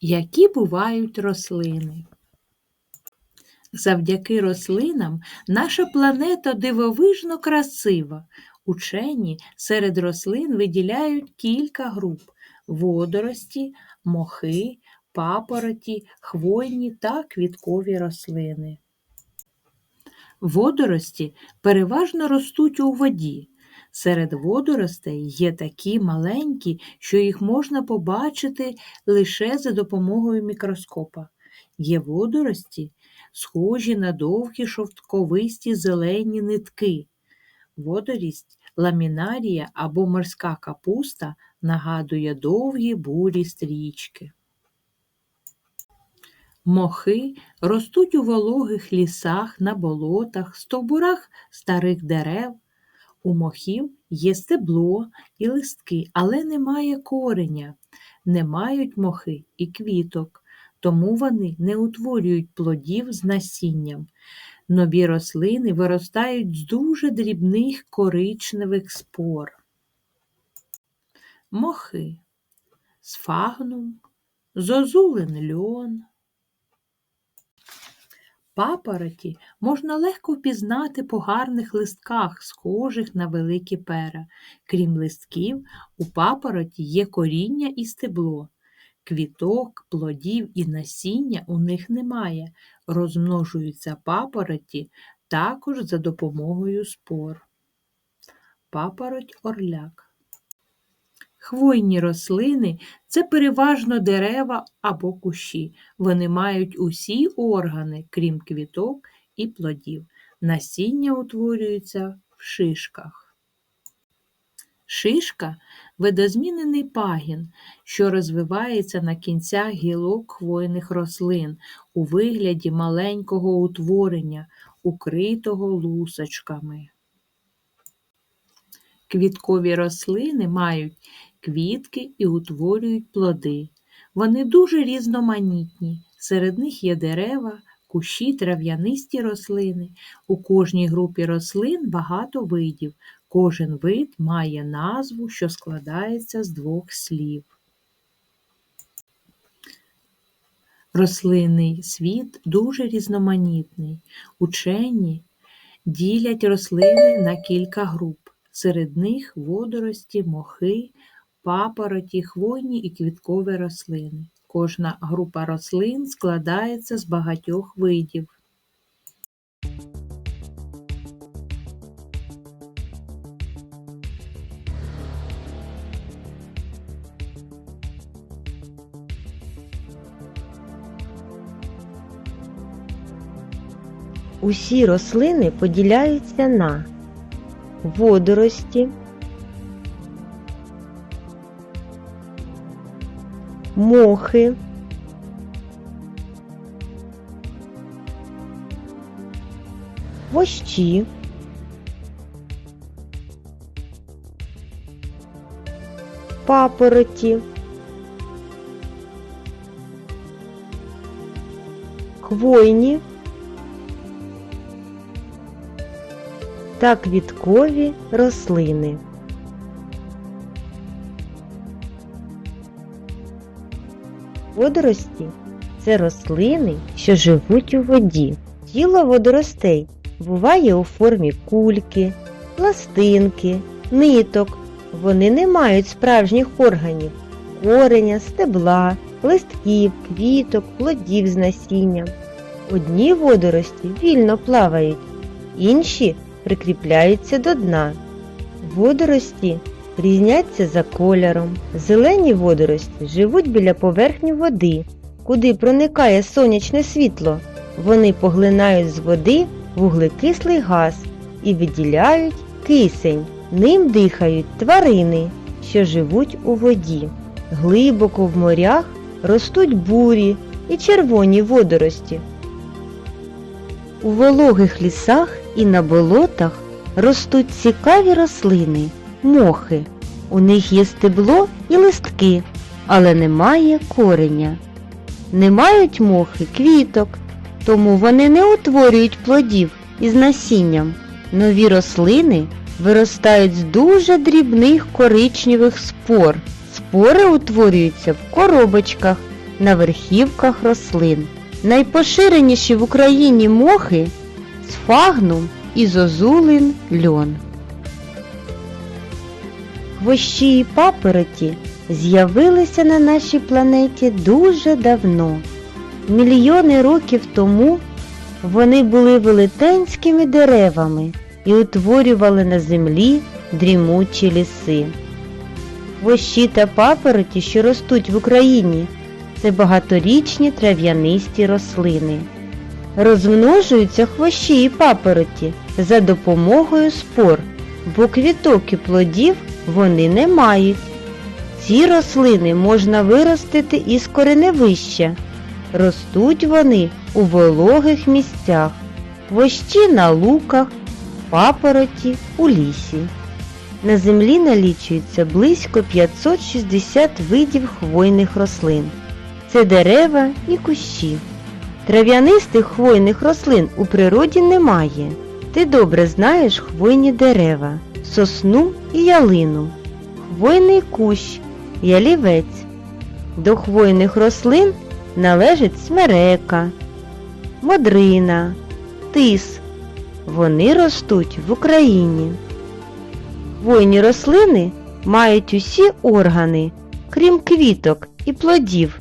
Які бувають рослини? Завдяки рослинам наша планета дивовижно красива. Учені серед рослин виділяють кілька груп водорості, мохи, папороті, хвойні та квіткові рослини. Водорості переважно ростуть у воді. Серед водоростей є такі маленькі, що їх можна побачити лише за допомогою мікроскопа. Є водорості, схожі на довгі шовтковисті зелені нитки. Водорість ламінарія або морська капуста нагадує довгі бурі стрічки. Мохи ростуть у вологих лісах, на болотах, стовбурах старих дерев. У мохів є стебло і листки, але немає кореня, не мають мохи і квіток, тому вони не утворюють плодів з насінням. Нові рослини виростають з дуже дрібних коричневих спор. Мохи, сфагнум, зозулин льон. Папороті можна легко впізнати по гарних листках, схожих на великі пера. Крім листків, у папороті є коріння і стебло. Квіток, плодів і насіння у них немає. Розмножуються папороті також за допомогою спор. Папороть орляк. Хвойні рослини це переважно дерева або кущі. Вони мають усі органи, крім квіток і плодів. Насіння утворюється в шишках. Шишка видозмінений пагін, що розвивається на кінцях гілок хвойних рослин у вигляді маленького утворення, укритого лусочками. Квіткові рослини мають квітки і утворюють плоди. Вони дуже різноманітні. Серед них є дерева, кущі, трав'янисті рослини. У кожній групі рослин багато видів. Кожен вид має назву, що складається з двох слів. Рослинний світ дуже різноманітний. Учені ділять рослини на кілька груп. Серед них водорості, мохи, папороті, хвойні і квіткові рослини. Кожна група рослин складається з багатьох видів. Усі рослини поділяються на водорості, мохи, хвощі, папороті, хвойні. Та квіткові рослини. Водорості це рослини, що живуть у воді. Тіло водоростей буває у формі кульки, пластинки, ниток. Вони не мають справжніх органів, кореня, стебла, листків, квіток, плодів з насінням. Одні водорості вільно плавають, інші прикріпляються до дна. Водорості різняться за кольором. Зелені водорості живуть біля поверхні води, куди проникає сонячне світло. Вони поглинають з води вуглекислий газ і виділяють кисень. Ним дихають тварини, що живуть у воді. Глибоко в морях ростуть бурі і червоні водорості. У вологих лісах і на болотах ростуть цікаві рослини, мохи. У них є стебло і листки, але немає кореня. Не мають мохи квіток, тому вони не утворюють плодів із насінням. Нові рослини виростають з дуже дрібних коричневих спор. Спори утворюються в коробочках, на верхівках рослин. Найпоширеніші в Україні мохи сфагнум і зозулин льон. Хвощі і папороті з'явилися на нашій планеті дуже давно. Мільйони років тому вони були велетенськими деревами і утворювали на землі дрімучі ліси. Хвощі та папороті, що ростуть в Україні, це багаторічні трав'янисті рослини. Розмножуються хвощі і папороті за допомогою спор, бо квіток і плодів вони не мають. Ці рослини можна виростити із кореневища. Ростуть вони у вологих місцях, хвощі на луках, папороті у лісі. На землі налічується близько 560 видів хвойних рослин. Це дерева і кущі. Трав'янистих хвойних рослин у природі немає. Ти добре знаєш хвойні дерева, сосну і ялину, хвойний кущ, ялівець. До хвойних рослин належить смерека, модрина, тис. Вони ростуть в Україні. Хвойні рослини мають усі органи, крім квіток і плодів.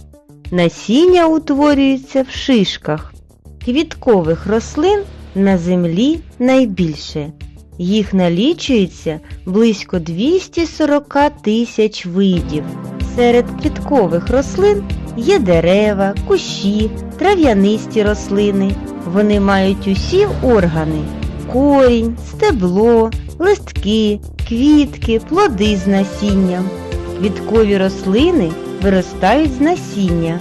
Насіння утворюється в шишках. Квіткових рослин на землі найбільше. Їх налічується близько 240 тисяч видів. Серед квіткових рослин є дерева, кущі, трав'янисті рослини. Вони мають усі органи: корінь, стебло, листки, квітки, плоди з насінням. Квіткові рослини виростають з насіння.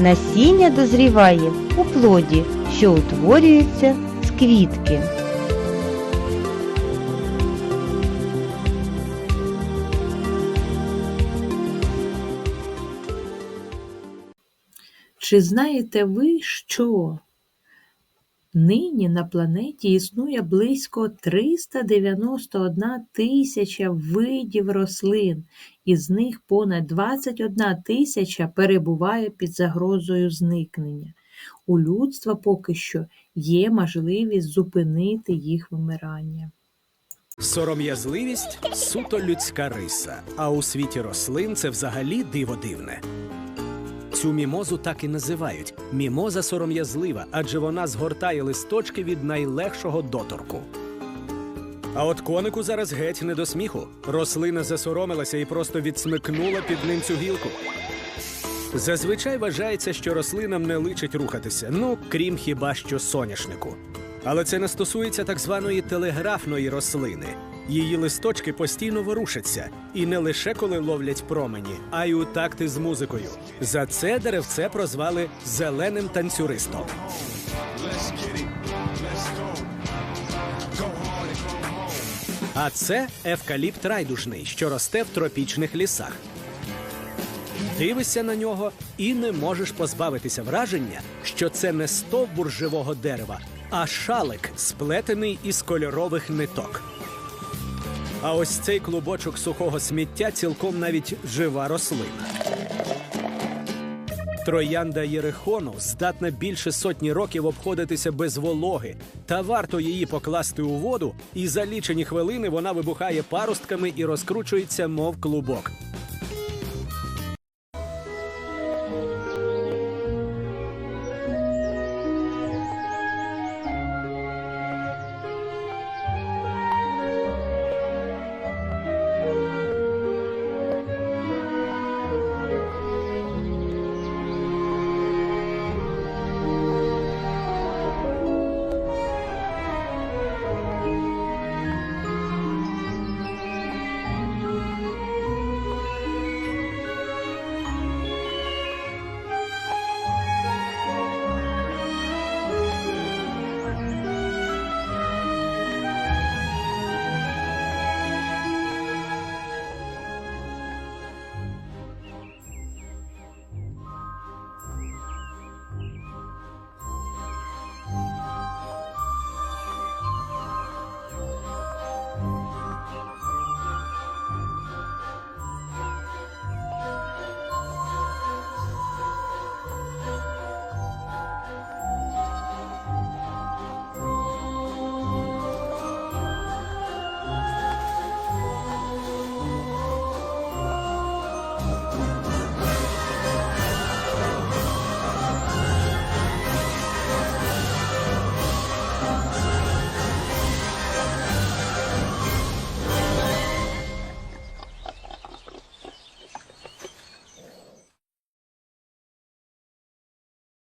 Насіння дозріває у плоді, що утворюється з квітки. Чи знаєте ви, що нині на планеті існує близько 391 тисяча видів рослин, із них понад 21 тисяча перебуває під загрозою зникнення. У людства поки що є можливість зупинити їх вимирання. Сором'язливість суто людська риса, а у світі рослин це взагалі диво дивне. Цю мімозу так і називають мімоза сором'язлива, адже вона згортає листочки від найлегшого доторку. А от конику зараз геть не до сміху. Рослина засоромилася і просто відсмикнула під ним цю гілку. Зазвичай вважається, що рослинам не личить рухатися, ну крім хіба що соняшнику. Але це не стосується так званої телеграфної рослини. Її листочки постійно ворушаться, і не лише коли ловлять промені, а й у такти з музикою. За це деревце прозвали зеленим танцюристом. А це евкаліпт райдужний, що росте в тропічних лісах. Дивишся на нього і не можеш позбавитися враження, що це не стовбур живого дерева, а шалик, сплетений із кольорових ниток. А ось цей клубочок сухого сміття цілком навіть жива рослина. Троянда Єрихону здатна більше сотні років обходитися без вологи, та варто її покласти у воду, і за лічені хвилини вона вибухає паростками і розкручується, мов клубок.